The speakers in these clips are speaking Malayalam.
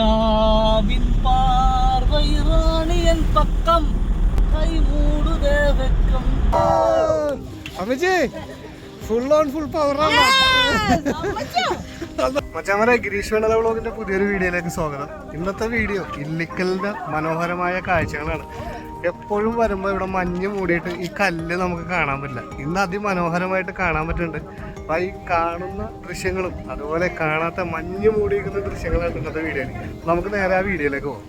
രാജാവിൻ பக்கம் கை വെക്കം. അമ്മച്ചി ഫുൾ ഓൺ ഫുൾ പവറാണ് മച്ചാമരെ ഗിരീഷ് വേണല വ്ളോഗിന്റെ പുതിയൊരു വീഡിയോയിലേക്ക് സ്വാഗതം. ഇന്നത്തെ വീഡിയോ ഇല്ലിക്കലിന്റെ മനോഹരമായ കാഴ്ചകളാണ്. എപ്പോഴും വരുമ്പോൾ ഇവിടെ മഞ്ഞ് മൂടിയിട്ട് ഈ കല്ല് നമുക്ക് കാണാൻ പറ്റില്ല. ഇന്ന് അതിമനോഹരമായിട്ട് കാണാൻ പറ്റുന്നുണ്ട്. അപ്പൊ ഈ കാണുന്ന ദൃശ്യങ്ങളും അതുപോലെ കാണാത്ത മഞ്ഞ് മൂടിയിരിക്കുന്ന ദൃശ്യങ്ങളാണ് ഇന്നത്തെ വീഡിയോയിൽ നമുക്ക് നേരെ ആ വീഡിയോയിലേക്ക് പോകാം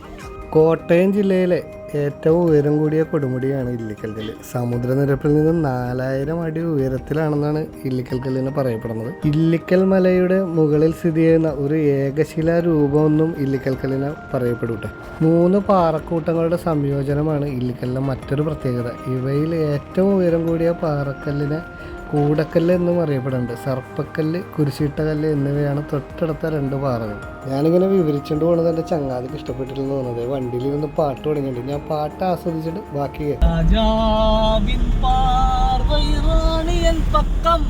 കോട്ടയം ജില്ലയിലെ ഏറ്റവും ഉയരം കൂടിയ കൊടുമുടിയാണ് ഇല്ലിക്കൽ കല്ല്. സമുദ്രനിരപ്പിൽ നിന്ന് നാലായിരം അടി ഉയരത്തിലാണെന്നാണ് ഇല്ലിക്കൽ കല്ലിന് പറയപ്പെടുന്നത്. ഇല്ലിക്കൽ മലയുടെ മുകളിൽ സ്ഥിതി ചെയ്യുന്ന ഒരു ഏകശിലാ രൂപമൊന്നും ഇല്ലിക്കൽ കല്ലിന് പറയപ്പെടൂട്ടെ. മൂന്ന് പാറക്കൂട്ടങ്ങളുടെ സംയോജനമാണ് ഇല്ലിക്കല്ലിന്റെ മറ്റൊരു പ്രത്യേകത. ഇവയിൽ ഏറ്റവും ഉയരം കൂടിയ പാറക്കല്ലിനെ കൂടക്കല്ല് എന്നും അറിയപ്പെടുന്നുണ്ട്. സർപ്പക്കല്ല് കുരിശിട്ടകല്ല് എന്നിവയാണ് തൊട്ടടുത്ത രണ്ട് പാറകൾ. ഞാനിങ്ങനെ വിവരിച്ചുകൊണ്ട് പോകുന്നത് എന്റെ ചങ്ങാതിക്ക് ഇഷ്ടപ്പെട്ടില്ലെന്ന് തോന്നുന്നത് വണ്ടിയിൽ നിന്ന് പാട്ട് തുടങ്ങിയിട്ടുണ്ട്. ഞാൻ പാട്ട് ആസ്വദിച്ചിട്ട് ബാക്കി പക്കം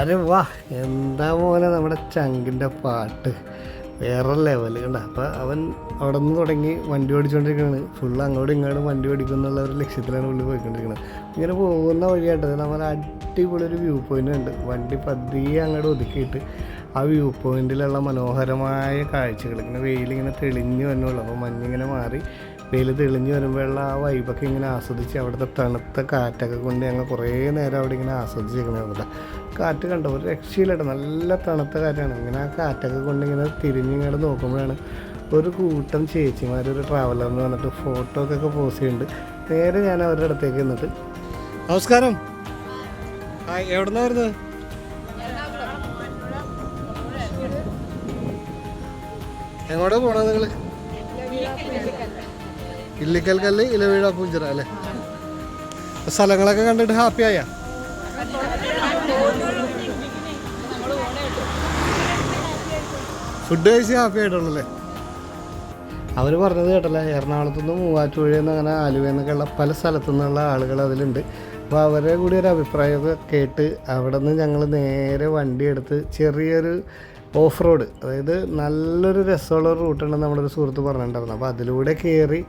അരെ വാ എന്താ മോനെ നമ്മുടെ ചങ്കിന്റെ പാട്ട്? വേറെ ലെവൽ കണ്ട. അപ്പം അവൻ അവിടെ നിന്ന് തുടങ്ങി വണ്ടി ഓടിച്ചുകൊണ്ടിരിക്കുകയാണ് ഫുൾ അങ്ങോട്ടും ഇങ്ങോട്ടും വണ്ടി ഓടിക്കും എന്നുള്ള ഒരു ലക്ഷ്യത്തിലാണ് പുള്ളി പോയിക്കൊണ്ടിരിക്കുന്നത് ഇങ്ങനെ പോകുന്ന വഴിയായിട്ട് നമ്മൾ അടിപൊളി ഒരു വ്യൂ പോയിന്റ് ഉണ്ട്. വണ്ടി പതിയെ അങ്ങോട്ട് ഒതുക്കിയിട്ട് ആ വ്യൂ പോയിന്റിലുള്ള മനോഹരമായ കാഴ്ചകൾ. ഇങ്ങനെ വെയിലിങ്ങനെ തെളിഞ്ഞു വന്നുള്ളൂ. അപ്പോൾ മഞ്ഞിങ്ങനെ മാറി വെയിൽ തെളിഞ്ഞ് വരുമ്പോഴുള്ള ആ വൈബൊക്കെ ഇങ്ങനെ ആസ്വദിച്ച് അവിടുത്തെ തണുത്ത കാറ്റൊക്കെ കൊണ്ട് ഞങ്ങൾ കുറേ നേരം അവിടെ ഇങ്ങനെ ആസ്വദിച്ചിരിക്കണേ. കാറ്റ് കണ്ട ഒരു രക്ഷയില്ലട്ടോ. നല്ല തണുത്ത കാറ്റാണ്. ഇങ്ങനെ ആ കാറ്റൊക്കെ കൊണ്ട് ഇങ്ങനെ തിരിഞ്ഞിങ്ങോട്ട് നോക്കുമ്പോഴാണ് ഒരു കൂട്ടം ചേച്ചിമാർ ഒരു ട്രാവലറിന് വന്നിട്ട് ഫോട്ടോ ഒക്കെ പോസ്റ്റ് ചെയ്യുന്നുണ്ട് നേരെ ഞാൻ അവരുടെ അടുത്തേക്ക് നിന്നിട്ട് നമസ്കാരം. ആ എവിടെ നിന്നാ വരുന്നത്? എങ്ങോട്ടാ പോണത് നിങ്ങൾ? ഇല്ലിക്കൽ കല്ല് ഇലവീഴ പൂഞ്ചിറ അല്ലേ സ്ഥലങ്ങളൊക്കെ കണ്ടിട്ട് ഹാപ്പി ആയ ഫുഡ് കഴിച്ച് ഹാപ്പി ആയിട്ടുള്ളല്ലേ? അവർ പറഞ്ഞത് കേട്ടല്ലേ എറണാകുളത്തു നിന്ന് മൂവാറ്റുപുഴയിൽ നിന്ന് അങ്ങനെ ആലുവയിൽ നിന്നൊക്കെയുള്ള പല സ്ഥലത്തു നിന്നുള്ള ആളുകൾ അതിലുണ്ട്. അപ്പോൾ അവരെ കൂടി ഒരു അഭിപ്രായമൊക്കെ കേട്ട് അവിടെ നിന്ന് ഞങ്ങൾ നേരെ വണ്ടി എടുത്ത് ചെറിയൊരു ഓഫ് റോഡ് അതായത് നല്ലൊരു രസമുള്ള റൂട്ടുണ്ടെന്ന് നമ്മുടെ ഒരു സുഹൃത്ത് പറഞ്ഞിട്ടുണ്ടായിരുന്നു. അപ്പോൾ അതിലൂടെ കയറി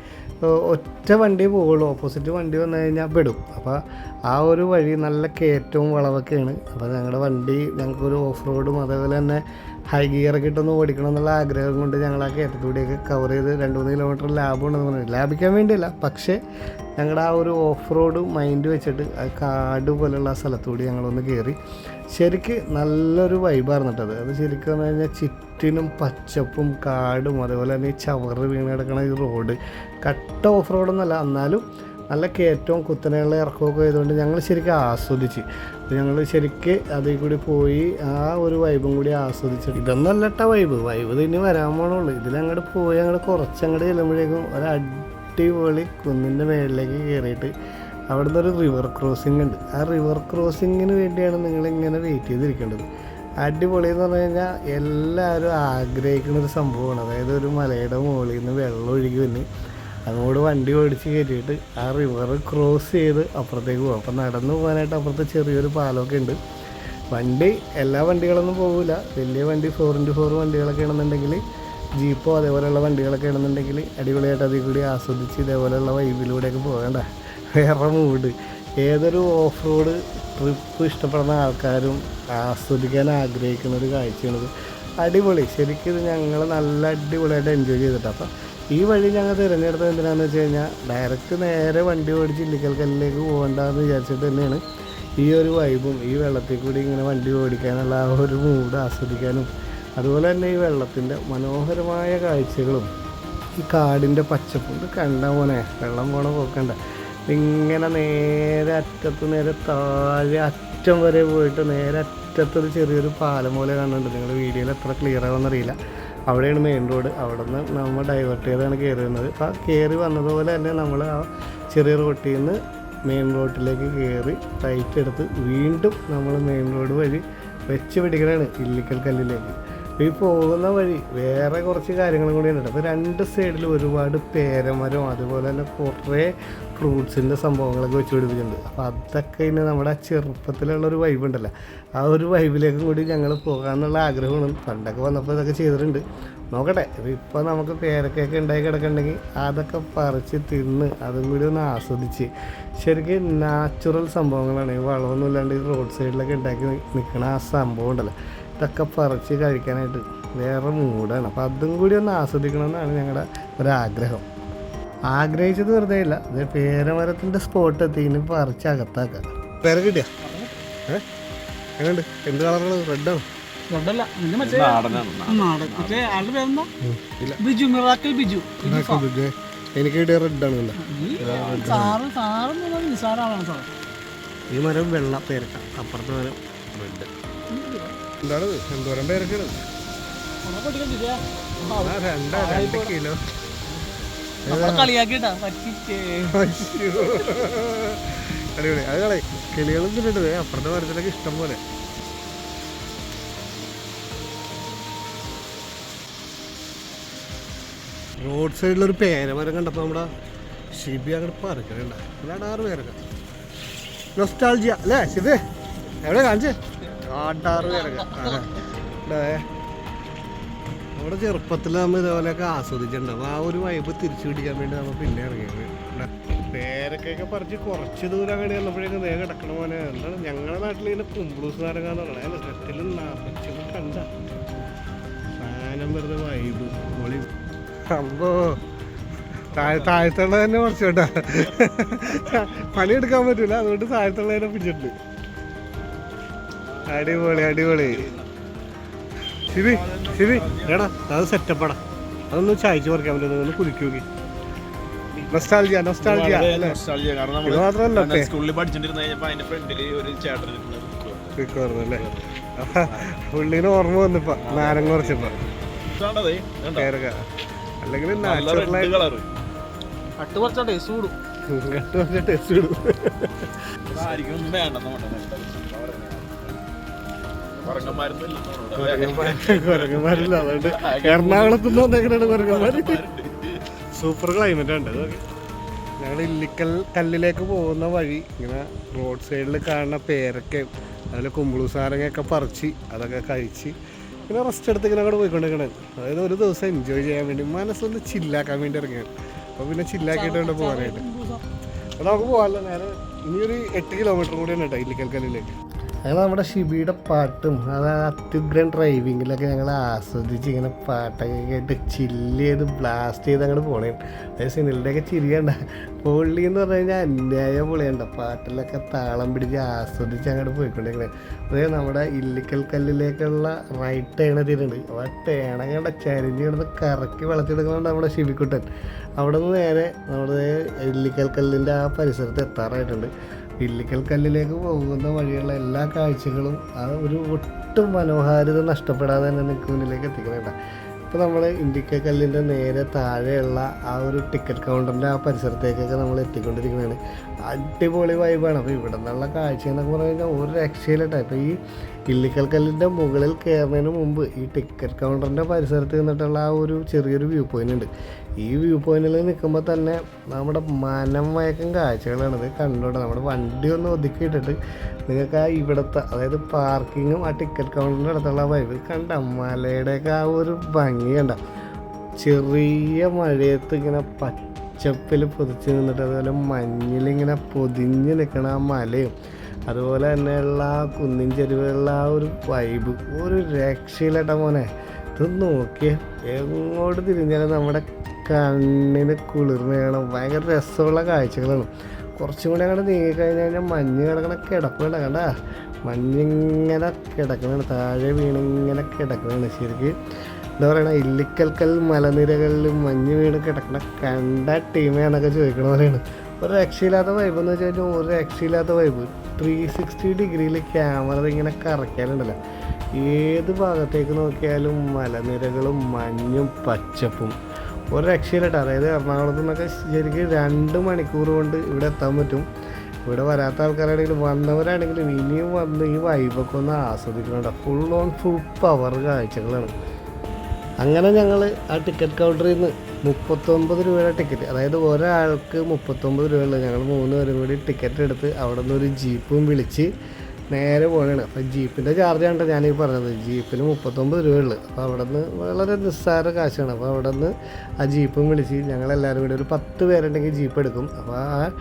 ഒറ്റ വണ്ടി പോകുള്ളൂ ഓപ്പോസിറ്റ് വണ്ടി വന്നു കഴിഞ്ഞാൽ പെടും. അപ്പോൾ ആ ഒരു വഴി നല്ല കയറ്റവും വളവൊക്കെയാണ്. അപ്പോൾ ഞങ്ങളുടെ വണ്ടി ഞങ്ങൾക്കൊരു ഓഫ് റോഡും അതേപോലെ തന്നെ ഹൈ ഗിയറൊക്കെ ഇട്ടൊന്ന് ഓടിക്കണം എന്നുള്ള ആഗ്രഹം കൊണ്ട് ഞങ്ങൾ ആ കയറ്റത്തൂടെയൊക്കെ കവർ ചെയ്ത് രണ്ട് മൂന്ന് കിലോമീറ്റർ ലാഭമുണ്ടെന്ന് പറഞ്ഞു ലാഭിക്കാൻ വേണ്ടിയല്ല പക്ഷേ ഞങ്ങളുടെ ആ ഒരു ഓഫ് റോഡ് മൈൻഡ് വെച്ചിട്ട് കാട് പോലെയുള്ള ആ സ്ഥലത്തൂടി ഞങ്ങളൊന്ന് കയറി ശരിക്ക് നല്ലൊരു വൈബായിരുന്നു കേട്ടത് അത്. ശരിക്കും പറഞ്ഞു കഴിഞ്ഞാൽ ചുറ്റിനും പച്ചപ്പും കാടും അതേപോലെ തന്നെ ഈ ചവറ് വീണ് കിടക്കണ ഈ റോഡ് കട്ട ഓഫ് റോഡൊന്നുമല്ല എന്നാലും നല്ല കയറ്റവും കുത്തനെയുള്ള ഇറക്കമൊക്കെ ആയതുകൊണ്ട് ഞങ്ങൾ ശരിക്കും ആസ്വദിച്ച്. ഞങ്ങൾ ശരിക്ക് അതിൽ കൂടി പോയി ആ ഒരു വൈബും കൂടി ആസ്വദിച്ചു. ഇതൊന്നും കേട്ടോ വൈബ് വൈബ് ഇനി വരാൻ പോണുള്ളൂ. ഇതിലങ്ങോട്ട് പോയി അങ്ങോട്ട് കുറച്ചങ്ങോട്ട് ചെല്ലുമ്പോഴേക്കും ഒരു കുന്നിന്റെ മേളിലേക്ക് കയറിയിട്ട് അവിടുന്ന് ഒരു റിവർ ക്രോസിംഗ് ഉണ്ട്. ആ റിവർ ക്രോസിങ്ങിന് വേണ്ടിയാണ് നിങ്ങളിങ്ങനെ വെയിറ്റ് ചെയ്തിരിക്കേണ്ടത്. അടിപൊളി എന്ന് പറഞ്ഞു കഴിഞ്ഞാൽ എല്ലാവരും ആഗ്രഹിക്കുന്ന ഒരു സംഭവമാണ്. അതായത് ഒരു മലയുടെ മുകളിൽ നിന്ന് വെള്ളം ഒഴുകി വന്ന് അങ്ങോട്ട് വണ്ടി ഓടിച്ച് കയറ്റിയിട്ട് ആ റിവർ ക്രോസ് ചെയ്ത് അപ്പുറത്തേക്ക് പോകും അപ്പം നടന്നു പോകാനായിട്ട് അപ്പുറത്ത് ചെറിയൊരു പാലമൊക്കെ ഉണ്ട്. വണ്ടി എല്ലാ വണ്ടികളൊന്നും പോകില്ല വലിയ വണ്ടി ഫോർ ഇന്റു ഫോർ വണ്ടികളൊക്കെ ആണെന്നുണ്ടെങ്കിൽ ജീപ്പോ അതേപോലെയുള്ള വണ്ടികളൊക്കെ ആണെന്നുണ്ടെങ്കിൽ അടിപൊളിയായിട്ട് അതിൽ കൂടി ആസ്വദിച്ച് ഇതേപോലെയുള്ള വൈബിലൂടെയൊക്കെ പോകണ്ട വേറെ മൂഡ് ഏതൊരു ഓഫ് റോഡ് ട്രിപ്പ് ഇഷ്ടപ്പെടുന്ന ആൾക്കാരും ആസ്വദിക്കാൻ ആഗ്രഹിക്കുന്ന ഒരു കാഴ്ചയാണ് അടിപൊളി. ശരിക്കും ഇത് ഞങ്ങൾ നല്ല അടിപൊളിയായിട്ട് എൻജോയ് ചെയ്തിട്ട്. അപ്പം ഈ വഴി ഞങ്ങൾ തിരഞ്ഞെടുത്തത് എന്തിനാണെന്ന് വെച്ച് കഴിഞ്ഞാൽ ഡയറക്റ്റ് നേരെ വണ്ടി ഓടിച്ച് ഇല്ലിക്കൽക്കല്ലിലേക്ക് പോകണ്ടെന്ന് വിചാരിച്ചിട്ട് തന്നെയാണ് ഈ ഒരു വൈബും ഈ വെള്ളത്തിൽ കൂടി ഇങ്ങനെ വണ്ടി ഓടിക്കാനുള്ള ആ ഒരു മൂഡ് ആസ്വദിക്കാനും അതുപോലെ തന്നെ ഈ വെള്ളത്തിന്റെ മനോഹരമായ കാഴ്ചകളും ഈ കാടിന്റെ പച്ചപ്പും ഇത് കണ്ട പോനെ വെള്ളം പോണ പോക്കണ്ട. ഇങ്ങനെ നേരെ അറ്റത്ത് നേരെ താഴെ അറ്റം വരെ പോയിട്ട് നേരെ അറ്റത്തൊരു ചെറിയൊരു പാലം പോലെ കാണുന്നുണ്ട്. നിങ്ങൾ വീഡിയോയിൽ എത്ര ക്ലിയർ ആവുമെന്നറിയില്ല അവിടെയാണ് മെയിൻ റോഡ് അവിടെ നിന്ന് നമ്മൾ ഡൈവേർട്ട് ചെയ്താണ് കയറുന്നത് അപ്പോൾ ആ കയറി വന്നതുപോലെ തന്നെ നമ്മൾ ആ ചെറിയ റോട്ടിൽ നിന്ന് മെയിൻ റോഡിലേക്ക് കയറി റൈറ്റ് എടുത്ത് വീണ്ടും നമ്മൾ മെയിൻ റോഡ് വഴി വെച്ച് പിടിക്കലാണ് ഇല്ലിക്കൽ കല്ലിലേക്ക്. ഈ പോകുന്ന വഴി വേറെ കുറച്ച് കാര്യങ്ങളും കൂടി ഉണ്ട്. അപ്പോൾ രണ്ട് സൈഡിൽ ഒരുപാട് പേരമരം അതുപോലെ തന്നെ കുറേ ഫ്രൂട്ട്സിന്റെ സംഭവങ്ങളൊക്കെ വെച്ച് പിടിപ്പിച്ചിട്ടുണ്ട്. അപ്പോൾ അതൊക്കെ ഇനി നമ്മുടെ ചെറുപ്പത്തിലുള്ള ഒരു വൈബ് ഉണ്ടല്ലോ. ആ ഒരു വൈബിലേക്ക് കൂടി ഞങ്ങൾ പോകാമെന്നുള്ള ആഗ്രഹമാണ്. പണ്ടൊക്കെ വന്നപ്പോൾ ഇതൊക്കെ ചെയ്തിട്ടുണ്ട്. നോക്കട്ടെ ഇപ്പോൾ നമുക്ക് പേരക്കൊക്കെ ഉണ്ടായി കിടക്കണമെങ്കിൽ അതൊക്കെ പറിച്ച് തിന്ന് അതും കൂടി ഒന്ന് ആസ്വദിച്ച് ശരിക്കും നാച്ചുറൽ സംഭവങ്ങളാണ്. ഈ വളമൊന്നും ഇല്ലാണ്ട് ഈ റോഡ് സൈഡിലൊക്കെ ഉണ്ടാക്കി നിൽക്കുന്ന ആ സംഭവം ഉണ്ടല്ലോ. ഇതൊക്കെ പറിച്ച് കഴിക്കാനായിട്ട് വേറെ മൂടാണ് അപ്പോൾ അതും കൂടി ഒന്ന് ആസ്വദിക്കണമെന്നാണ് ഞങ്ങളുടെ ഒരാഗ്രഹം. ആഗ്രഹിച്ചത് വെറുതെ ഇല്ല ഇത് പേരമരത്തിന്റെ സ്പോട്ട് എത്തി ഇനി പറിച്ച് അകത്താക്കാം. പേര കിട്ടിയ? എങ്ങനെയുണ്ട്? എന്ത് കളറാണ്? റെഡാണ് എനിക്ക് കിട്ടിയ റെഡാണ് ഈ മരം വെള്ള പേരക്ക അപ്പുറത്തെ മരം റെഡ് എന്താണ് എന്തോരം പേരക്കാണ് രണ്ടാ രണ്ട് കിലോ. കളിയാക്കിട്ടാ അടിപൊളി. അത് കളി. കിളികളും തിന്നിട്ട് അപ്പുറത്തെ മരത്തിലൊക്കെ ഇഷ്ടം പോലെ. റോഡ് സൈഡിലൊരു പേരമരം കണ്ടപ്പോൾ നമ്മുടെ ഷിബി അങ്ങോട്ട് അല്ലാണ്ട് ആറ് പേരൊക്കെ. നൊസ്റ്റാൾജിയ അല്ലേ ഷിബി? എവിടെ കാണിച്ചേ? ആട്ടാറ്. നമ്മുടെ ചെറുപ്പത്തിൽ നമ്മൾ ഇതേപോലെയൊക്കെ ആസ്വദിച്ചിട്ടുണ്ട്. അപ്പോൾ ആ ഒരു വൈബ് തിരിച്ചു പിടിക്കാൻ വേണ്ടി നമ്മൾ പിന്നെ ഇറങ്ങിയത്. പേരക്കൊക്കെ പറിച്ച് കുറച്ച് ദൂരം അങ്ങോട്ട് ചെന്നപ്പോഴേക്കും നേരെ കിടക്കണ പോലെ എന്താണ് ഞങ്ങളുടെ നാട്ടിൽ ഇങ്ങനെ കുമ്പിളൂസ് നെറ്റിലും നാപ്പച്ചും കണ്ട സാധനം വെറുതെ വൈബ് പൊളി. അമ്പോ. താഴെ താഴത്തുള്ള തന്നെ കുറച്ച് കേട്ടാ. പണിയെടുക്കാൻ പറ്റൂല. അതുകൊണ്ട് താഴത്തുള്ളതിനെ പിടിച്ചിട്ടുണ്ട്. അടിപൊളി അടിപൊളി. ശിവി ശിവി എടാ അത് സെറ്റപ്പാടാ അതൊന്ന് ചായച്ച് പറിക്കാൻ പറ്റുന്നത് ഒന്ന് കുലുക്കി നോക്കി. നൊസ്റ്റാൾജിയ നൊസ്റ്റാൾജിയ ഇത് മാത്രമല്ല സ്കൂളിൽ പുള്ളിന് ഓർമ്മ വന്നിപ്പോ നാരങ്ങ കുറച്ചപ്പോ അല്ലെങ്കിൽ കുറച്ചാ ടേസ്റ്റ് കൂടും. ടെസ്റ്റ് ആയിരിക്കും വേണ്ട കുരങ്ങന്മാരില്ല അതുകൊണ്ട് എറണാകുളത്ത് നിന്ന് കുരങ്ങന്മാര്. സൂപ്പർ ക്ലൈമറ്റ് ഉണ്ട് ഞങ്ങൾ ഇല്ലിക്കൽ കല്ലിലേക്ക് പോകുന്ന വഴി ഇങ്ങനെ റോഡ് സൈഡിൽ കാണുന്ന പേരക്കയും കുമ്പിളു സാരങ്ങയൊക്കെ പറിച്ച് അതൊക്കെ കഴിച്ച് പിന്നെ റെസ്റ്റ് എടുത്ത് ഇങ്ങനെ അങ്ങോട്ട് പോയിക്കൊണ്ടിരിക്കണേ. അതായത് ഒരു ദിവസം എൻജോയ് ചെയ്യാൻ വേണ്ടി മനസ്സൊന്ന് ചില്ലാക്കാൻ വേണ്ടി ഇറങ്ങിയാണ് അപ്പോൾ പിന്നെ ചില്ലാക്കിയിട്ട് വേണ്ട പോകാനായിട്ട്. അപ്പോൾ നമുക്ക് പോകാമല്ലോ നേരെ. ഇനിയൊരു എട്ട് കിലോമീറ്റർ കൂടിയാണ് കേട്ടോ ഇല്ലിക്കൽ കല്ലിലേക്ക്. ഞങ്ങൾ നമ്മുടെ ഷിബിയുടെ പാട്ടും അത് അത്യുഗ്രൻ ഡ്രൈവിങ്ങിലൊക്കെ ഞങ്ങൾ ആസ്വദിച്ച് ഇങ്ങനെ പാട്ടൊക്കെ കേട്ട് ചില്ല് ചെയ്ത് ബ്ലാസ്റ്റ് ചെയ്ത് അങ്ങോട്ട് പോണേ. അതായത് സിനിലുടെയൊക്കെ ചിരിയണ്ട പൊള്ളി എന്ന് പറഞ്ഞു കഴിഞ്ഞാൽ അന്യായ പൊളിയണ്ട പാട്ടിലൊക്കെ താളം പിടിച്ച് ആസ്വദിച്ച് അങ്ങോട്ട് പോയിക്കൊണ്ടിരിക്കുന്നത് അതായത് നമ്മുടെ ഇല്ലിക്കൽ കല്ലിലേക്കുള്ള റൈറ്റ് ടേണ തീരുണ്ട് ആ ടേണ കണ്ട ചരിഞ്ഞ് കിടന്ന് കറക്കി വളർത്തിയെടുക്കുന്നുണ്ട് നമ്മുടെ ഷിബിക്കുട്ടൻ. അവിടെ നിന്ന് നേരെ നമ്മുടെ ഇല്ലിക്കൽ കല്ലിന്റെ ആ പരിസരത്ത് എത്താറായിട്ടുണ്ട്. ഇല്ലിക്കൽ കല്ലിലേക്ക് പോകുന്ന വഴിയുള്ള എല്ലാ കാഴ്ചകളും ആ ഒരു ഒട്ടും മനോഹാരിത നഷ്ടപ്പെടാതെ തന്നെ നിങ്ങൾക്ക് മുന്നിലേക്ക് എത്തിക്കുന്നുണ്ട് ഇപ്പോൾ നമ്മൾ ഇല്ലിക്കൽ കല്ലിന്റെ നേരെ താഴെയുള്ള ആ ഒരു ടിക്കറ്റ് കൗണ്ടറിന്റെ ആ പരിസരത്തേക്കൊക്കെ നമ്മൾ എത്തിക്കൊണ്ടിരിക്കുന്നതാണ് അടിപൊളി വൈബാണ് അപ്പോൾ ഇവിടെ നിന്നുള്ള കാഴ്ച എന്നൊക്കെ പറഞ്ഞു കഴിഞ്ഞാൽ ഒരു രക്ഷയിലട്ടോ ഇപ്പോൾ ഈ ഇല്ലിക്കൽ കല്ലിന്റെ മുകളിൽ കയറുന്നതിന് മുമ്പ് ഈ ടിക്കറ്റ് കൗണ്ടറിന്റെ പരിസരത്ത് നിന്നിട്ടുള്ള ആ ഒരു ചെറിയൊരു വ്യൂ പോയിന്റ് ഉണ്ട്. ഈ വ്യൂ പോയിന്റിൽ നിൽക്കുമ്പോൾ തന്നെ നമ്മുടെ മനം മയക്കം കാഴ്ചകളാണ്. ഇത് കണ്ടോട്ടെ നമ്മുടെ വണ്ടി ഒന്ന് ഒതുക്കിയിട്ടിട്ട് നിങ്ങൾക്ക് ആ ഇവിടുത്തെ അതായത് പാർക്കിങ്ങും ആ ടിക്കറ്റ് കൗണ്ടറിന്റെ അടുത്തുള്ള വൈബ് കണ്ട മലയുടെയൊക്കെ ആ ഒരു ഭംഗി കണ്ട. ചെറിയ മഴയത്ത് ഇങ്ങനെ പച്ചപ്പിൽ പൊതിച്ച് നിന്നിട്ട് അതുപോലെ മഞ്ഞിലിങ്ങനെ പൊതിഞ്ഞ് നിൽക്കണ ആ മലയും അതുപോലെ തന്നെയുള്ള ആ കുന്നിൻ ചെരുവുള്ള ആ ഒരു വൈബ് ഒരു രക്ഷയിലട്ട മോനെ. ഇത് നോക്കിയേ എങ്ങോട്ട് തിരിഞ്ഞാലും നമ്മുടെ കണ്ണിന് കുളിർമ കാണാം ഭയങ്കര രസമുള്ള കാഴ്ചകളാണ്. കുറച്ചും കൂടി അങ്ങോട്ട് നീങ്ങിക്കഴിഞ്ഞാൽ കഴിഞ്ഞാൽ മഞ്ഞ് കിടക്കണ കിടപ്പുണ്ട്. കണ്ട? മഞ്ഞിങ്ങനെ കിടക്കണാണ്. താഴെ വീണിങ്ങനെ കിടക്കണാണ് ശരിക്കും. എന്താ പറയണ? ഇല്ലിക്കൽക്കൽ മലനിരകളിൽ മഞ്ഞ് വീണ് കിടക്കണ കണ്ട ടീമേന്നൊക്കെ ചോദിക്കണ പോലെയാണ്. ഒരു രക്ഷയില്ലാത്ത വൈബ് എന്ന് വെച്ച് കഴിഞ്ഞാൽ ഒരു രക്ഷയില്ലാത്ത വൈബ് ത്രീ സിക്സ്റ്റി ഡിഗ്രിയിൽ ക്യാമറ ഇങ്ങനെ കറക്കാനുണ്ടല്ലോ ഏത് ഭാഗത്തേക്ക് നോക്കിയാലും മലനിരകളും മഞ്ഞും പച്ചപ്പും. ഒരു രക്ഷയിലട്ടോ അതായത് എറണാകുളത്ത് നിന്നൊക്കെ ശരിക്കും രണ്ട് മണിക്കൂർ കൊണ്ട് ഇവിടെ എത്താൻ പറ്റും. ഇവിടെ വരാത്ത ആൾക്കാരാണെങ്കിലും വന്നവരാണെങ്കിലും ഇനിയും വന്ന് ഈ വൈബൊക്കെ ഒന്ന് ആസ്വദിക്കണുണ്ട്? ഫുൾ ഓൺ ഫുൾ പവർ കാഴ്ചകളാണ്. അങ്ങനെ ഞങ്ങൾ ആ ടിക്കറ്റ് കൗണ്ടറിൽ നിന്ന് മുപ്പത്തൊമ്പത് രൂപയുടെ ടിക്കറ്റ് അതായത് ഒരാൾക്ക് മുപ്പത്തൊമ്പത് രൂപയുള്ളൂ ഞങ്ങൾ മൂന്ന് പേരും കൂടി ടിക്കറ്റ് എടുത്ത് അവിടെ നിന്ന് ഒരു ജീപ്പും വിളിച്ച് നേരെ പോകണതാണ് അപ്പോൾ ജീപ്പിന്റെ ചാർജ് കണ്ടോ? ഞാനീ പറഞ്ഞത് ജീപ്പിന് മുപ്പത്തൊമ്പത് രൂപയുള്ളൂ. അപ്പോൾ അവിടെ നിന്ന് വളരെ നിസ്സാര കാശാണ്. അപ്പോൾ അവിടെ നിന്ന് ആ ജീപ്പും വിളിച്ച് ഞങ്ങളെല്ലാവരും കൂടി ഒരു പത്ത് പേരുണ്ടെങ്കിൽ ജീപ്പ് എടുക്കും. അപ്പോൾ ആ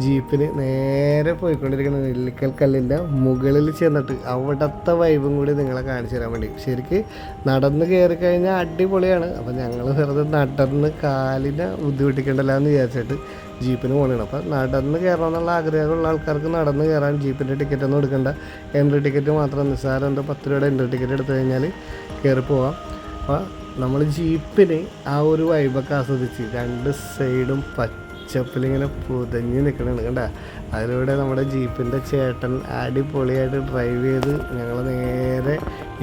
ജീപ്പിന് നേരെ പോയിക്കൊണ്ടിരിക്കുന്ന നെല്ലിക്കൽ കല്ലിന്റെ മുകളിൽ ചെന്നിട്ട് അവിടുത്തെ വൈബും കൂടി നിങ്ങളെ കാണിച്ചു തരാൻ വേണ്ടി. ശരിക്ക് നടന്ന് കയറി കഴിഞ്ഞാൽ അടിപൊളിയാണ്. അപ്പോൾ ഞങ്ങൾ വെറുതെ നടന്ന് കാലിനെ ബുദ്ധിമുട്ടിക്കണ്ടല്ലോ എന്ന് വിചാരിച്ചിട്ട് ജീപ്പിന് പോകണം അപ്പോൾ നടന്ന് കയറണം എന്നുള്ള ആഗ്രഹമുള്ള ആൾക്കാർക്ക് നടന്ന് കയറാൻ ജീപ്പിന്റെ ടിക്കറ്റ് ഒന്നും എടുക്കണ്ട. എൻട്രി ടിക്കറ്റ് മാത്രം നിസ്സാരം എന്തോ പത്ത് രൂപയുടെ എൻട്രി ടിക്കറ്റ് എടുത്തു കഴിഞ്ഞാൽ കയറി പോവാം. അപ്പോൾ നമ്മൾ ജീപ്പിന് ആ ഒരു വൈബൊക്കെ ആസ്വദിച്ച് രണ്ട് സൈഡും പച്ചപ്പിലിങ്ങനെ പുതഞ്ഞ് നിൽക്കണുണ്ട് കണ്ട. അതിലൂടെ നമ്മുടെ ജീപ്പിന്റെ ചേട്ടൻ അടിപൊളിയായിട്ട് ഡ്രൈവ് ചെയ്ത് ഞങ്ങൾ നേരെ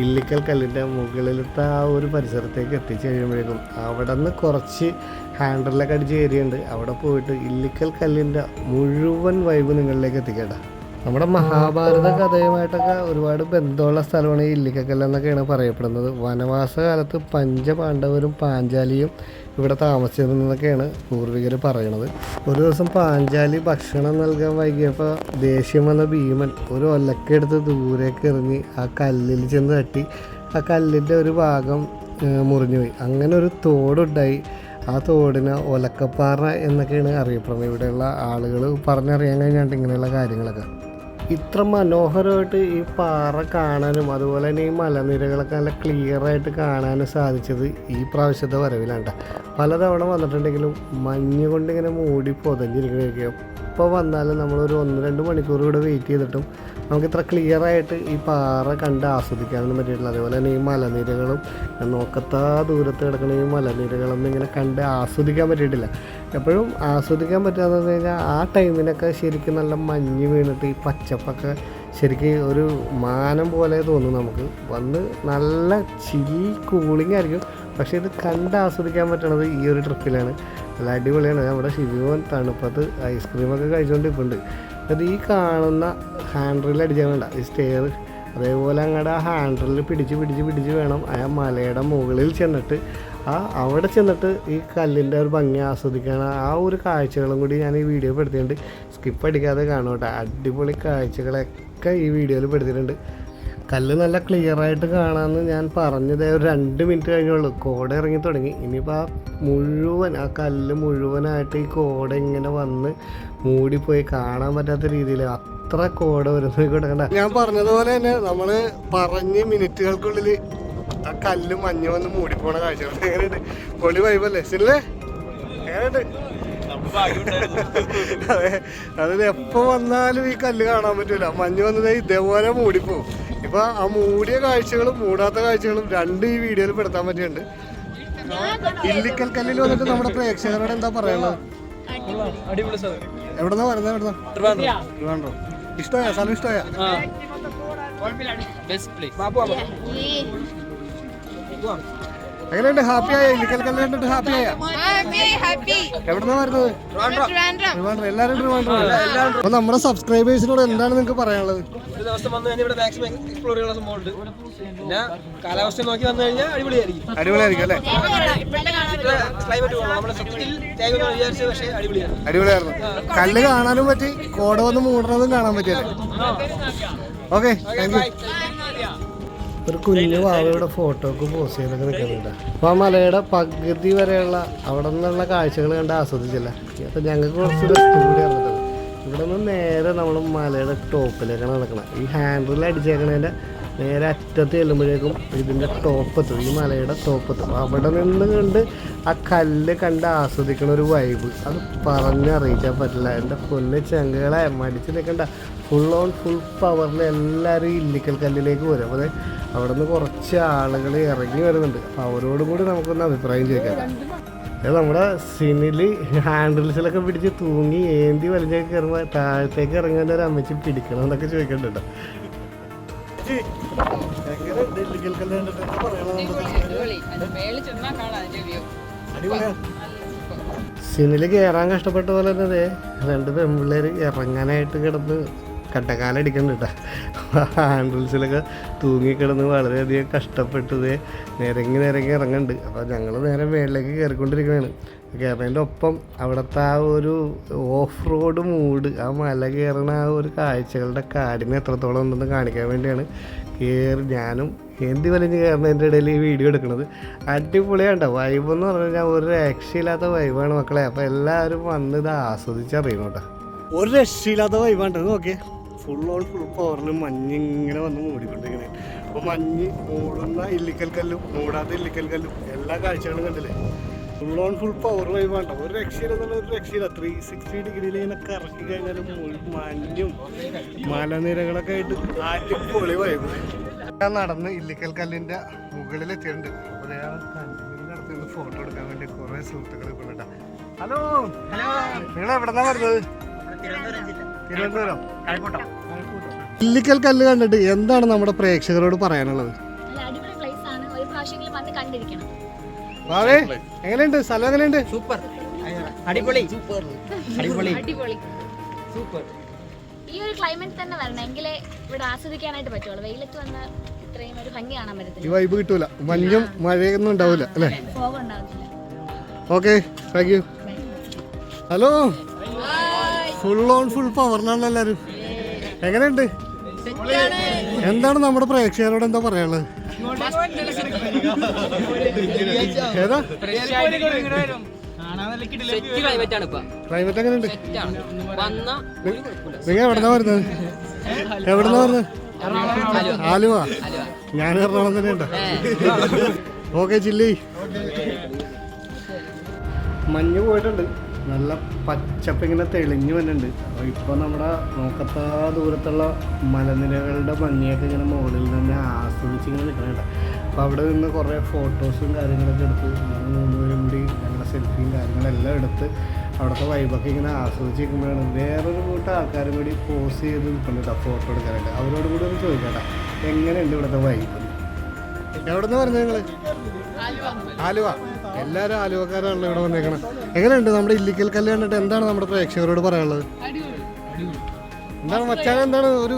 ഇല്ലിക്കൽ കല്ലിന്റെ മുകളിലത്തെ ആ ഒരു പരിസരത്തേക്ക് എത്തിച്ചു കഴിയുമ്പോഴേക്കും അവിടെ നിന്ന് കുറച്ച് ഹാൻഡിലൊക്കെ അടിച്ച് ഏരിയുണ്ട് അവിടെ പോയിട്ട് ഇല്ലിക്കൽ കല്ലിന്റെ മുഴുവൻ വൈബ് നിങ്ങളിലേക്ക് എത്തിക്കേണ്ട നമ്മുടെ മഹാഭാരത കഥയുമായിട്ടൊക്കെ ഒരുപാട് ബന്ധമുള്ള സ്ഥലമാണ് ഈ ഇല്ലിക്കക്കല്ല് എന്നൊക്കെയാണ് പറയപ്പെടുന്നത്. വനവാസ കാലത്ത് പഞ്ചപാണ്ഡവരും പാഞ്ചാലിയും ഇവിടെ താമസിച്ചിരുന്നതൊക്കെയാണ് പൂർവികർ പറയണത്. ഒരു ദിവസം പാഞ്ചാലി ഭക്ഷണം നൽകാൻ വൈകിയപ്പോൾ ദേഷ്യം വന്ന ഭീമൻ ഒരു ഒലക്കെടുത്ത് ദൂരേക്ക് എറിഞ്ഞ് ആ കല്ലിൽ ചെന്ന് തട്ടി. ആ കല്ലിന്റെ ഒരു ഭാഗം മുറിഞ്ഞുപോയി. അങ്ങനെ ഒരു തോടുണ്ടായി. ആ തോടിന് ഒലക്കപ്പാറ എന്നൊക്കെയാണ് അറിയപ്പെടുന്നത്. ഇവിടെയുള്ള ആളുകൾ പറഞ്ഞറിയാൻ കഴിഞ്ഞിട്ട് ഇങ്ങനെയുള്ള കാര്യങ്ങളൊക്കെ. ഇത്ര മനോഹരമായിട്ട് ഈ പാറ കാണാനും അതുപോലെ തന്നെ ഈ മലനിരകളൊക്കെ നല്ല ക്ലിയറായിട്ട് കാണാനും സാധിച്ചത് ഈ പ്രാവശ്യത്തെ വരവിലാണ്ട പലതവണ വന്നിട്ടുണ്ടെങ്കിലും മഞ്ഞ് കൊണ്ട് ഇങ്ങനെ മൂടി പൊതഞ്ഞിരിക്കണൊക്കെ എപ്പോൾ വന്നാലും നമ്മളൊരു ഒന്ന് രണ്ട് മണിക്കൂർ ഇവിടെ വെയിറ്റ് ചെയ്തിട്ടും നമുക്ക് ഇത്ര ക്ലിയർ ആയിട്ട് ഈ പാറ കണ്ട് ആസ്വദിക്കാനൊന്നും പറ്റിയിട്ടില്ല. അതേപോലെ തന്നെ ഈ മലനിരകളും നോക്കത്താ ദൂരത്ത് കിടക്കുന്ന ഈ മലനിരകളൊന്നും ഇങ്ങനെ കണ്ട് ആസ്വദിക്കാൻ പറ്റിയിട്ടില്ല. എപ്പോഴും ആസ്വദിക്കാൻ പറ്റാന്ന് കഴിഞ്ഞാൽ ആ ടൈമിനൊക്കെ ശരിക്കും നല്ല മഞ്ഞ് വീണിട്ട് ഈ പച്ചപ്പൊക്കെ ശരിക്കും ഒരു മാനം പോലെ തോന്നും നമുക്ക്. വന്ന് നല്ല ചിൽ കൂളിംഗ് ആയിരിക്കും. പക്ഷേ ഇത് കണ്ട് ആസ്വദിക്കാൻ പറ്റണത് ഈ ഒരു ട്രിപ്പിലാണ് നല്ല അടിപൊളിയാണ്. നമ്മുടെ ശിവൻ തണുപ്പത്ത് ഐസ്ക്രീമൊക്കെ കഴിച്ചുകൊണ്ടിരിപ്പുണ്ട് അത് ഈ കാണുന്ന ഹാൻഡിൽ അടിച്ചാൽ വേണ്ട ഈ സ്റ്റെയർ അതേപോലെ അങ്ങടെ ആ ഹാൻഡിൽ പിടിച്ച് പിടിച്ച് പിടിച്ച് വേണം ആ മലയുടെ മുകളിൽ ചെന്നിട്ട്. ആ അവിടെ ചെന്നിട്ട് ഈ കല്ലിന്റെ ഒരു ഭംഗി ആസ്വദിക്കാൻ. ആ ഒരു കാഴ്ചകളും കൂടി ഞാൻ ഈ വീഡിയോ പെടുത്തിയിട്ടുണ്ട്. സ്കിപ്പ് അടിക്കാതെ കാണും കേട്ടോ. അടിപൊളി കാഴ്ചകളൊക്കെ ഈ വീഡിയോയിൽ പെടുത്തിയിട്ടുണ്ട്. കല്ല് നല്ല ക്ലിയർ ആയിട്ട് കാണാമെന്ന് ഞാൻ പറഞ്ഞത് ഒരു രണ്ട് മിനിറ്റ് കഴിഞ്ഞുള്ളൂ. കോട ഇറങ്ങി തുടങ്ങി. ഇനിയിപ്പോൾ ആ മുഴുവൻ ആ കല്ല് മുഴുവനായിട്ട് ഈ കോട ഇങ്ങനെ വന്ന് മൂടിപ്പോയി കാണാൻ പറ്റാത്ത രീതിയിൽ അത്ര കോട വരുന്നത് കൂടെ കണ്ട. ഞാൻ പറഞ്ഞതുപോലെ തന്നെ നമ്മൾ പറഞ്ഞ് മിനിറ്റുകൾക്കുള്ളിൽ ആ കല്ല് മഞ്ഞ് വന്ന് മൂടിപ്പോണ കാഴ്ചകൾ എങ്ങനെയുണ്ട്? പൊളി വൈബല്ലേ സില്ലേ എങ്ങനെയുണ്ട്? അതായത് എപ്പോ വന്നാലും ഈ കല്ല് കാണാൻ പറ്റൂല. മഞ്ഞ് വന്നത് ഇതേപോലെ മൂടിപ്പോവും. ഇപ്പൊ ആ മൂടിയ കാഴ്ചകളും മൂടാത്ത കാഴ്ചകളും രണ്ടും ഈ വീഡിയോയിൽ പെടുത്താൻ പറ്റിയുണ്ട് ഇല്ലിക്കൽ കല്ലിൽ വന്നിട്ട് നമ്മുടെ പ്രേക്ഷകരോട് എന്താ പറയുന്നത് എവിടെന്നാ വരുന്നത് എവിടെന്നാ? ട്രിവാൻഡ്രോ. ഇഷ്ടമായ? സ്ഥലം ഇഷ്ടമായ? ബെസ്റ്റ് പ്ലേസ് എങ്ങനെയുണ്ട്? ഹാപ്പിയായ ഇല്ലിക്കൽ കല്ല് കണ്ടിട്ട് ഹാപ്പിയായ happy. എവിടെന്നാ വരുന്നത്. ട്രിവാൻഡ്രം. എല്ലാവരും ട്രിവാൻഡ്രം അപ്പൊ നമ്മുടെ സബ്സ്ക്രൈബേഴ്സിനോട് എന്താണ് നിങ്ങൾക്ക് പറയാനുള്ളത്? ഒരു ദിവസം വന്നു കഴിഞ്ഞാൽ ഇവിടെ മാക്സിമം എക്സ്പ്ലോർ ചെയ്യാനുള്ള സംഭവമുണ്ട്. പിന്നെ കാലാവസ്ഥ നോക്കി വന്നു കഴിഞ്ഞാൽ അടിപൊളിയായിരിക്കും. അടിപൊളിയായിരിക്കും അല്ലേ? ക്ലൈമറ്റ് നമ്മുടെ തേങ്ങ പക്ഷേ അടിപൊളിയാണ്. അടിപൊളിയായിരുന്നു. കല്ല് കാണാനും പറ്റി കോട വന്ന് മൂടുന്നതും കാണാൻ പറ്റിയല്ലേ? ഓക്കെ താങ്ക് യു ഒരു കുഞ്ഞു വാവയുടെ ഫോട്ടോക്ക് പോസ് ചെയ്തൊക്കെ നിൽക്കുന്നുണ്ട്. അപ്പോൾ ആ മലയുടെ പകുതി വരെയുള്ള അവിടെ നിന്നുള്ള കാഴ്ചകൾ കണ്ട് ആസ്വദിച്ചില്ല. അപ്പോൾ ഞങ്ങൾക്ക് കുറച്ച് റെസ്റ്റ് കൂടി അറിഞ്ഞിട്ടുണ്ട് ഇവിടെ നിന്ന് നേരെ നമ്മൾ മലയുടെ ടോപ്പിലേക്കാണ് നടക്കണം ഈ ഹാൻഡിൽ അടിച്ചേക്കണതിന്റെ നേരെ അറ്റത്ത് ചെല്ലുമ്പോഴേക്കും ഇതിന്റെ ടോപ്പത്ത് ഈ മലയുടെ ടോപ്പത്ത് അവിടെ നിന്ന് കണ്ട് ആ കല്ല് കണ്ട് ആസ്വദിക്കണ ഒരു വൈബ് അത് പറഞ്ഞറിയിക്കാൻ പറ്റില്ല. എന്റെ പൊന്ന് ചെങ്കകളെ മടിച്ച് നിൽക്കണ്ട ഫുൾ ഓൺ ഫുൾ പവറിൽ എല്ലാവരും ഇല്ലിക്കൽ കല്ലിലേക്ക് വരും. അപ്പോൾ അവിടെ നിന്ന് കുറച്ച് ആളുകൾ ഇറങ്ങി വരുന്നുണ്ട്. അപ്പോൾ അവരോട് കൂടി നമുക്കൊന്ന് അഭിപ്രായം ചോദിക്കാം. നമ്മുടെ സിനിൽ ഹാൻഡിൽസിലൊക്കെ പിടിച്ച് തൂങ്ങി ഏന്തി വലിഞ്ഞൊക്കെ കയറുമ്പോൾ താഴത്തേക്ക് ഇറങ്ങുന്ന ഒരു അമ്മച്ചി പിടിക്കണം എന്നൊക്കെ ചോദിക്കണ്ട സിനിൽ കയറാൻ കഷ്ടപ്പെട്ട പോലെ തന്നെ രണ്ട് പെൺപിള്ളേർ ഇറങ്ങാനായിട്ട് കിടന്ന് കട്ടക്കാലടിക്കുന്നുണ്ട് കേട്ടോ ഹാൻഡിൽസിലൊക്കെ തൂങ്ങിക്കിടന്ന് വളരെയധികം കഷ്ടപ്പെട്ടത് നിരങ്ങി നിരങ്ങി ഇറങ്ങുന്നുണ്ട് അപ്പോൾ ഞങ്ങൾ നേരെ മേളിലേക്ക് കയറിക്കൊണ്ടിരിക്കുകയാണ് കയറുന്നതിന്റെ ഒപ്പം അവിടുത്തെ ആ ഒരു ഓഫ് റോഡ് മൂഡ് ആ മല കയറുന്ന ആ ഒരു കാഴ്ചകളുടെ കാടിന് എത്രത്തോളം ഉണ്ടെന്ന് കാണിക്കാൻ വേണ്ടിയാണ് കയറി ഞാനും എന്തി വലിഞ്ഞ് കയറുന്നതിന്റെ ഇടയിൽ ഈ വീഡിയോ എടുക്കുന്നത് അടിപൊളിയാണ്ട? വൈബ് എന്ന് പറഞ്ഞു കഴിഞ്ഞാൽ ഒരു രക്ഷയില്ലാത്ത വൈബാണ് മക്കളെ. അപ്പോൾ എല്ലാവരും വന്ന് ഇത് ആസ്വദിച്ചറിയണം കേട്ടോ ഒരു രക്ഷയില്ലാത്ത വൈബാണ്ട് നോക്കിയേ. ഫുൾ ഓൺ ഫുൾ പവറിൽ മഞ്ഞ് ഇങ്ങനെ വന്ന് മൂടിക്കൊണ്ടിരിക്കണേ. അപ്പോൾ മഞ്ഞ് മൂടുന്ന ഇല്ലിക്കൽ കല്ലും മൂടാത്ത ഇല്ലിക്കൽ കല്ലും എല്ലാ കാഴ്ചകളും കണ്ടില്ലേ? ഫുൾ ഓൺ ഫുൾ പവർ വൈബാണ്ട ഒരു രക്ഷയില്ലെന്നുള്ള ഒരു രക്ഷയില്ല. ത്രീ സിക്സ്റ്റി ഡിഗ്രിയിൽ ഇങ്ങനെ കറക്കി കഴിഞ്ഞാൽ മഞ്ഞും മലനിരകളൊക്കെ ആയിട്ട് അടിപൊളി വൈബ് ഞാൻ നടന്ന് ഇല്ലിക്കൽ കല്ലിന്റെ മുകളിൽ എത്തിയിട്ടുണ്ട്. അപ്പോൾ ഞാൻ കല്ലിന്റെ അടുത്ത് നിന്ന് ഫോട്ടോ എടുക്കാൻ വേണ്ടി കുറേ സുഹൃത്തുക്കൾ ഇപ്പോൾ ഹലോ? ഹലോ. നിങ്ങൾ എവിടെന്നാ വരുന്നത്? തിരുവനന്തപുരം ഇല്ലിക്കൽ കല്ല് കണ്ടിട്ട് എന്താണ് നമ്മുടെ പ്രേക്ഷകരോട് പറയാനുള്ളത്? നല്ല അടിപൊളി പ്ലേസ് ആണ്. ഒരു പ്രാവശ്യമെങ്കിലും വന്ന് കണ്ടിരിക്കണം. വാവേ എങ്ങനെയുണ്ട്? സ്ഥലം എങ്ങനെയുണ്ട്? സൂപ്പർ. അടിപൊളി. അടിപൊളി. അടിപൊളി. സൂപ്പർ. ഈ ഒരു ക്ലൈമറ്റ് തന്നെ വരണം. എങ്കിലേ ഇവിടെ ആസ്വദിക്കാനായിട്ട് പറ്റുള്ളൂ. വെയിലത്ത് വന്ന ഇത്രയും ഒരു ഭംഗി കാണാൻ ഈ വൈബ് കിട്ടൂല. മഞ്ഞും മഴയൊന്നും ഉണ്ടാവില്ല അല്ലേ? Okay thank you hello full on full പവറിലാണല്ലോ എല്ലാവരും എങ്ങനെയുണ്ട്? എന്താണ് നമ്മുടെ പ്രേക്ഷകരോട് എന്താ പറയാനുള്ളത്? ഏതാ? ക്ലൈമറ്റ് എങ്ങനെയുണ്ട്? നിങ്ങൾ എവിടെന്നാ വരുന്നത്? എവിടെന്നാ വരുന്നത്? ആലുവ. ഞാൻ എറണാകുളം തന്നെ ഉണ്ട് ഓക്കെ ചില്ലി. മഞ്ഞ് പോയിട്ടുണ്ട്. നല്ല പച്ചപ്പ് ഇങ്ങനെ തെളിഞ്ഞു വരുന്നുണ്ട് അപ്പോൾ ഇപ്പോൾ നമ്മുടെ നോക്കത്താ ദൂരത്തുള്ള മലനിരകളുടെ ഭംഗിയൊക്കെ ഇങ്ങനെ മുകളിൽ നിന്ന് ആസ്വദിച്ച് ഇങ്ങനെ നിൽക്കുന്നുണ്ട് അപ്പോൾ അവിടെ നിന്ന് കുറേ ഫോട്ടോസും കാര്യങ്ങളൊക്കെ എടുത്ത് ഞങ്ങൾ മൂന്നുപേരും കൂടി ഞങ്ങളുടെ സെൽഫിയും കാര്യങ്ങളെല്ലാം എടുത്ത് അവിടുത്തെ വൈബൊക്കെ ഇങ്ങനെ ആസ്വദിച്ച് നിൽക്കുമ്പോഴാണ് വേറൊരു കൂട്ടം ആൾക്കാരും കൂടി പോസ് ചെയ്ത് നിൽക്കുന്നുണ്ട് ഫോട്ടോ എടുക്കാനായിട്ട്. അവരോട് കൂടി ഒന്ന് ചോദിക്കട്ടെ എങ്ങനെയുണ്ട് ഇവിടുത്തെ വൈബ് എവിടെ നിന്ന് പറഞ്ഞത് നിങ്ങൾ ആലുവ. എല്ലാവരും ആലുവക്കാരാണല്ലോ ഇവിടെ വന്നേക്കണം. എങ്ങനെയുണ്ട് നമ്മുടെ ഇല്ലിക്കൽ കല്ല് കണ്ടിട്ട് എന്താണ് നമ്മുടെ പ്രേക്ഷകരോട് പറയാനുള്ളത്? എന്താണ് മച്ചാൻ എന്താണ് ഒരു?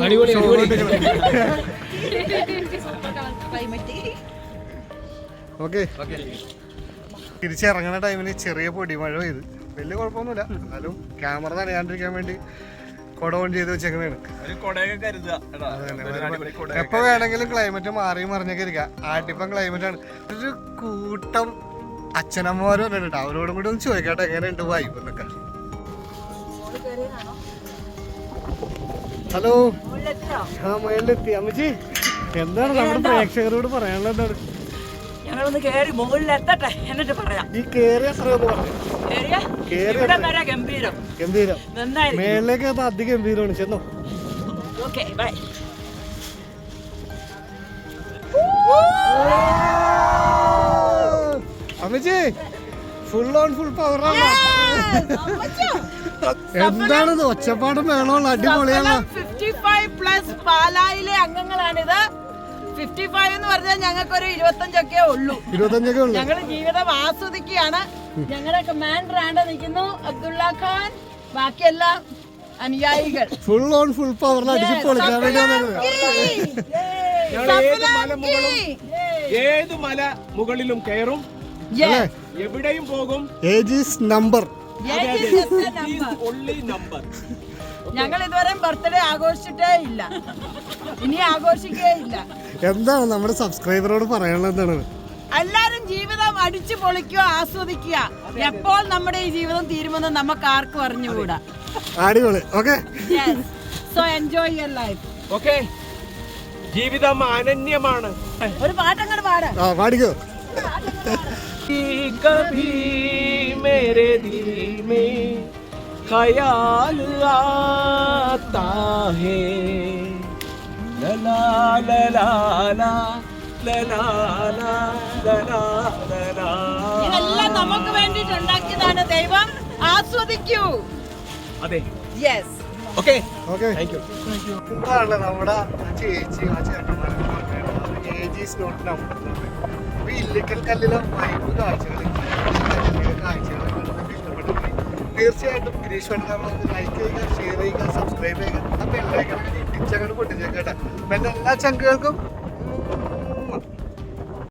ഓക്കെ. തിരിച്ചിറങ്ങുന്ന ടൈമിന് ചെറിയ പൊടി മഴ പെയ്ത്. വലിയ കുഴപ്പമൊന്നുമില്ല. എന്നാലും ക്യാമറ നനയാണ്ടിരിക്കാൻ വേണ്ടി കുട ഓൺ ചെയ്ത് വെച്ചേക്കുന്നതാണ്. എപ്പോ വേണമെങ്കിലും ക്ലൈമറ്റ് മാറി മറിഞ്ഞൊക്കെ ഇരിക്കാം. ആട്ടിപ്പം ക്ലൈമറ്റ് ആണ്. ഒരു കൂട്ടം അച്ഛനമ്മമാരും പറഞ്ഞിട്ട് അവരോടും കൂടി ഒന്ന് ചോദിക്കട്ടെ എങ്ങനെയുണ്ട് വൈബ് എന്നൊക്കെ. ഹലോ ആ മുകളിലെത്തി. അമ്മച്ചി എന്താണ് നമ്മുടെ പ്രേക്ഷകരോട് പറയാനുള്ളത് എന്താണ്? ഞങ്ങളൊന്ന് കേറി മുകളിൽ എത്തട്ടെ എന്നിട്ട് പറയാം. ഈ കേറിയ സ്ഥലം ഗംഭീരം. ഗംഭീരം. മേളിലേക്ക് അതിഗംഭീരമാണ്. ചെന്നോ. Okay bye. അമ്മച്ചി ഫുൾ ഓൺ ഫുൾ പവറാണ് എന്താണിത്? ഒച്ചപ്പാടും വേണമല്ലോ അടിപൊളിയാണ് ഫിഫ്റ്റി ഫൈവ് പ്ലസ് പാലായിലെ അംഗങ്ങളാണിത്. ഫിഫ്റ്റി ഫൈവ് എന്ന് പറഞ്ഞാൽ ഞങ്ങൾക്ക് ഒരു ഇരുപത്തഞ്ചൊക്കെ ഉള്ളൂ. ഇരുപത്തഞ്ചൊക്കെ ഉള്ളൂ. ഞങ്ങൾ ജീവിതം ആസ്വദിക്കുകയാണ്. ഞങ്ങളുടെ കമാൻഡർ ആണ്ട് നിൽക്കുന്നു. അബ്ദുള്ള ഖാൻ ബാക്കിയെല്ലാം അനുയായികൾ. ഫുൾ ഓൺ ഫുൾ പവർ ഏത് മല മുകളിലും കയറും എവിടെയും പോകും. ഏജ് ഈസ് നമ്പർ ഞങ്ങൾ ഇതുവരെ ബർത്ത്ഡേ ആഘോഷിച്ചിട്ടേ ഇല്ല. ഇനി ആഘോഷിക്കുകയില്ല എന്താണ് നമ്മുടെ സബ്സ്ക്രൈബറോട് പറയാനുള്ളതാണ് എല്ലാരും ജീവിതം അടിച്ചു പൊളിക്കുക ആസ്വദിക്കുക. എപ്പോൾ നമ്മുടെ ഈ ജീവിതം തീരുമെന്ന് നമുക്ക് ആർക്കും അറിഞ്ഞുകൂടാ. അടിപൊളി. Okay so enjoy your life okay ജീവിതം അനന്യമാണ്. ഒരു പാട്ടങ്ങോട്ട് പാടാ. ആ പാടിക്കോ? कभी मेरे दिल में ख्याल आता है लला लला ला लला ला लला लला ഇതെല്ലാം നമുക്ക് വേണ്ടിയിട്ട് ഉണ്ടാക്കിയതാണ് ദൈവം ആസ്വദിക്കൂ അതെ yes okay okay thank you എന്താണ് നമ്മുടെ ആ ചേച്ചി ആ ചേട്ടന്മാരൊക്കെ ഏജ് ഈസ് നോട്ട് നമ്പർ അപ്പൊ ഇല്ലിക്കൽ കല്ലിലെ വൈബ് കാഴ്ചകൾ കാഴ്ചകൾ ഇഷ്ടപ്പെട്ടിട്ടുണ്ട്. തീർച്ചയായിട്ടും ഗിരീഷ് പണിക്കാർ ലൈക്ക് ചെയ്യുക ഷെയർ ചെയ്യുക സബ്സ്ക്രൈബ് ചെയ്യുക. അപ്പം എല്ലാവർക്കും പൊട്ടിച്ചങ്ങോട്ട് പൊട്ടിച്ചേക്കട്ടെ അപ്പം എന്റെ എല്ലാ ചങ്കുകൾക്കും